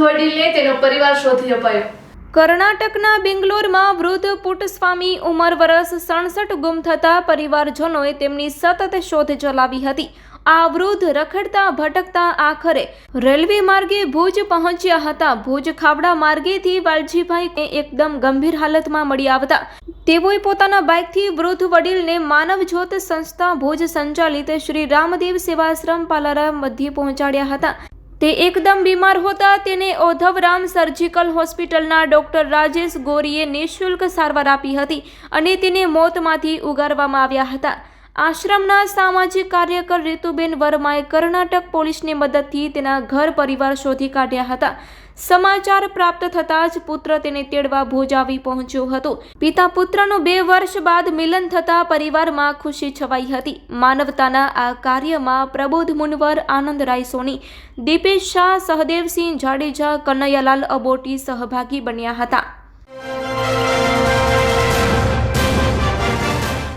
વડીલને તેનો પરિવાર શોધી અપાયો. કર્ણાટકના બેંગ્લોરમાં વૃદ્ધ પુટસ્વામી ઉંમર વર્ષ સડસઠ ગુમ થતા પરિવારજનોએ તેમની સતત શોધ ચલાવી હતી. આ વૃદ્ધ રખડતા, ભટકતા આખરે રેલવે માર્ગે ભુજ પહોંચ્યા હતા. ભુજ ખાવડા માર્ગેથી વાલજીભાઈ એકદમ ગંભીર હાલતમાં મળી આવતા. તેઓએ પોતાના બાઇકથી વૃદ્ધ વડીલને માનવજ્યોત સંસ્થા ભુજ સંચાલિત શ્રી રામદેવ સેવાશ્રમ પાલારા મધ્યે પહોંચાડ્યા હતા. તે એકદમ બીમાર હોતા તેને ઓધવરામ સર્જિકલ હોસ્પિટલના ડોક્ટર રાજેશ ગોરીએ નિઃશુલ્ક સારવાર આપી હતી અને તેને મોતમાંથી ઉગારવામાં આવ્યા હતા. આશ્રમના સામાજિક કાર્યકર રીતુબેન વર્માએ કર્ણાટક પોલીસની મદદથી તેના ઘર પરિવાર શોધી કાઢ્યા હતા. સમાચાર પ્રાપ્ત થતાં જ પુત્ર તેને તેડવા ભોજ આવી પહોંચ્યો હતો. પિતા પુત્રનું બે વર્ષ બાદ મિલન થતાં પરિવારમાં ખુશી છવાઈ હતી. માનવતાના આ કાર્યમાં પ્રબોધ મુનવર આનંદરાય સોની, દીપેશ શાહ, સહદેવસિંહ જાડેજા, કનૈયાલાલ અબોટી સહભાગી બન્યા હતા.